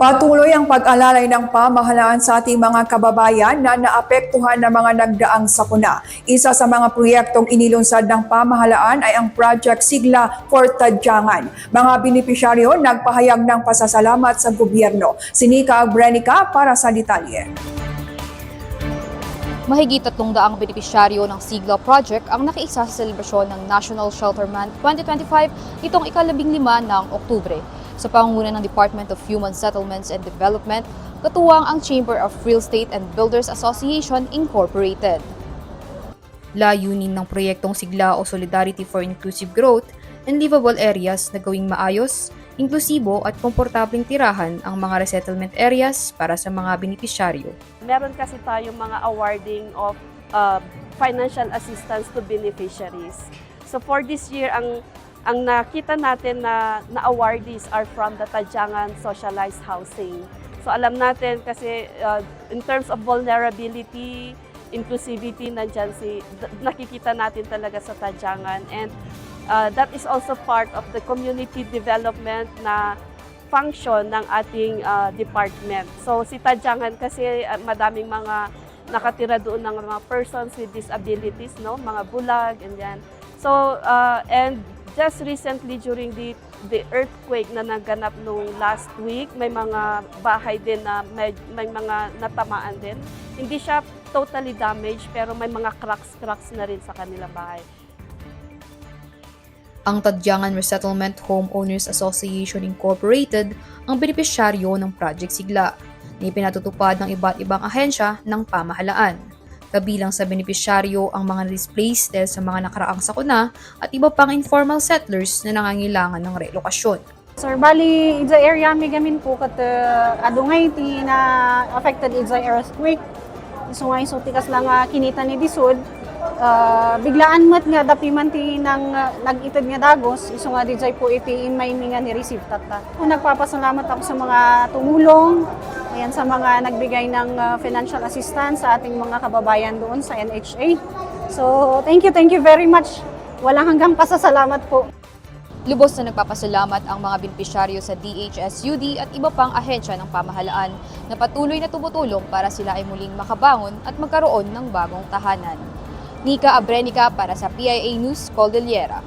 Patuloy ang pag-alalay ng pamahalaan sa ating mga kababayan na naapektuhan ng mga nagdaang sakuna. Isa sa mga proyektong inilunsad ng pamahalaan ay ang Project Sigla for Tadyangan. Mga benepisyaryo nagpahayag ng pasasalamat sa gobyerno. Sinika Agrenica para sa detalye. Mahigit tatlong daang benepisyaryo ng Sigla Project ang nakiisa sa selebrasyon ng National Shelter Month 2025 itong ikalabing lima ng Oktubre. Sa pangunguna ng Department of Human Settlements and Development, katuwang ang Chamber of Real Estate and Builders Association Incorporated. Layunin ng proyektong sigla o Solidarity for Inclusive Growth and Livable Areas na gawing maayos, inklusibo at komportabling tirahan ang mga resettlement areas para sa mga benepisyaryo. meron kasi tayong mga awarding of uh, financial assistance to beneficiaries. So for this year, ang ang nakita natin na na awardees are from the Tajangan Socialized Housing. So alam natin kasi uh, in terms of vulnerability, inclusivity, nandyan si, nakikita natin talaga sa Tajangan. And uh, that is also part of the community development na function ng ating uh, department. So si Tadyangan kasi uh, madaming mga nakatira doon ng mga persons with disabilities, no, mga bulag and yan. So uh, and just recently during the the earthquake na naganap nung last week, may mga bahay din na may, may mga natamaan din. Hindi siya totally damaged pero may mga cracks-cracks na rin sa kanilang bahay. Ang Tadyangan Resettlement Homeowners Association Incorporated ang benepisyaryo ng Project Sigla na ipinatutupad ng iba't ibang ahensya ng pamahalaan. Kabilang sa benepisyaryo ang mga displaced dahil sa mga nakaraang sakuna at iba pang informal settlers na nangangailangan ng relokasyon. Sir, bali, ija area mi gamin po kat uh, adungay ti na affected ija earthquake. So nga so tikas lang nga kinita ni disud. Uh, biglaan mat nga dapi man ti nang uh, nag-itid nga dagos, iso nga dijay po iti in may nga ni receive tata. Nagpapasalamat ako sa mga tumulong, ayan sa mga nagbigay ng uh, financial assistance sa ating mga kababayan doon sa NHA. So, thank you, thank you very much. Walang hanggang pasasalamat po. Lubos na nagpapasalamat ang mga benepisyaryo sa DHSUD at iba pang ahensya ng pamahalaan na patuloy na tumutulong para sila ay muling makabangon at magkaroon ng bagong tahanan. Nika Abrenica para sa PIA News, Cordillera.